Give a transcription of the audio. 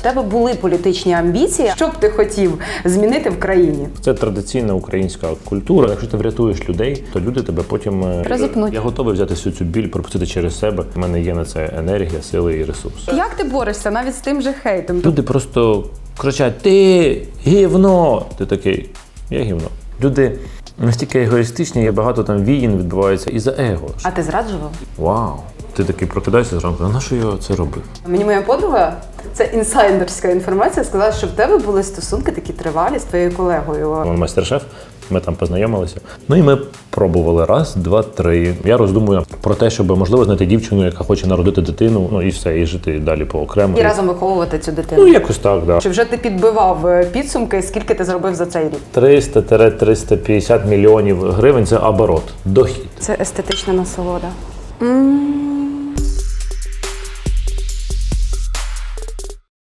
В тебе були політичні амбіції. Що б ти хотів змінити в країні? Це традиційна українська культура. Якщо ти врятуєш людей, то люди тебе потім е, Розіпнуть. Я готовий взяти всю цю біль, пропустити через себе. У мене є на це енергія, сили і ресурс. Як ти борешся навіть з тим же хейтом? Люди просто кричать: Ти гівно! Ти такий, я гівно. Люди настільки егоїстичні, є багато там війн відбувається із-за его. А ти зраджував? Вау! Ти такий прокидаєшся зранку, а на що я це робив? Мені моя подруга, це інсайдерська інформація, сказала, що в тебе були стосунки такі тривалі з твоєю колегою. Він майстер-шеф, ми там познайомилися. Ну і ми пробували раз, два, три. Я роздумую про те, щоб можливо знайти дівчину, яка хоче народити дитину, ну і все, і жити далі по окремо. І разом виховувати цю дитину. Ну, якось так, да. Чи вже ти підбивав е, підсумки, скільки ти зробив за цей рік? 300-350 мільйонів гривень це оборот, дохід. Це естетична насолода. м